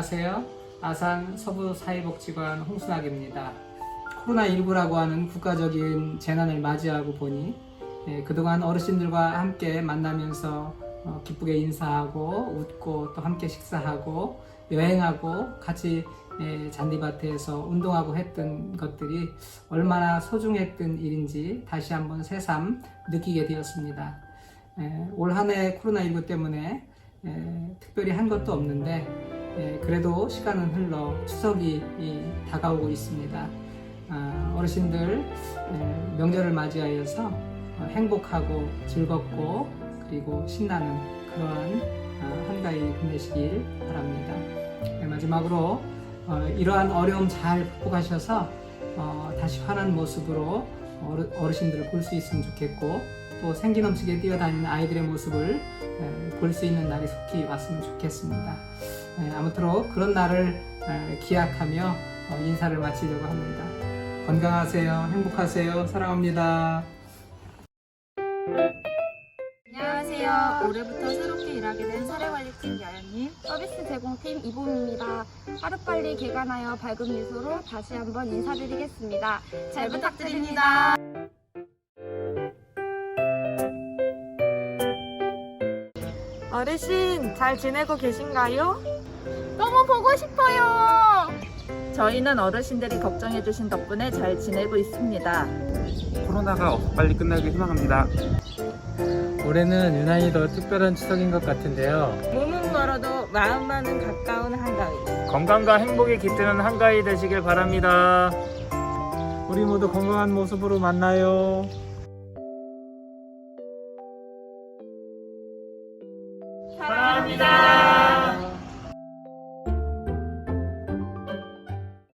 안녕하세요. 아산 서부 사회복지관 홍순학입니다. 코로나19라고 하는 국가적인 재난을 맞이하고 보니 예, 그동안 어르신들과 함께 만나면서 어, 기쁘게 인사하고 웃고 또 함께 식사하고 여행하고 같이 예, 잔디밭에서 운동하고 했던 것들이 얼마나 소중했던 일인지 다시 한번 새삼 느끼게 되었습니다. 예, 올한 해 코로나19 때문에 예, 특별히 한 것도 없는데 예, 그래도 시간은 흘러 추석이 이, 다가오고 있습니다. 아, 어르신들 예, 명절을 맞이하여서 어, 행복하고 즐겁고 그리고 신나는 그러한 아, 한가위 보내시길 바랍니다. 네, 마지막으로 어, 이러한 어려움 잘 극복하셔서 어, 다시 환한 모습으로 어르, 어르신들을 볼 수 있으면 좋겠고 또 생기 넘치게 뛰어다니는 아이들의 모습을 볼 수 있는 날이 속히 왔으면 좋겠습니다. 에, 아무쪼록 그런 날을 에, 기약하며 어, 인사를 마치려고 합니다. 건강하세요. 행복하세요. 사랑합니다. 안녕하세요. 올해부터 새롭게 일하게 된 사례관리팀 야연님, 서비스 제공팀 이봄입니다. 하루빨리 개관하여 밝은 미소로 다시 한번 인사드리겠습니다. 잘 부탁드립니다. 어르신 잘 지내고 계신가요? 너무 보고 싶어요. 저희는 어르신들이 걱정해주신 덕분에 잘 지내고 있습니다. 코로나가 어서 빨리 끝나길 희망합니다. 올해는 유난히 더 특별한 추석인 것 같은데요. 몸은 멀어도 마음만은 가까운 한가위. 건강과 행복이 깃드는 한가위 되시길 바랍니다. 우리 모두 건강한 모습으로 만나요. 사랑합니다.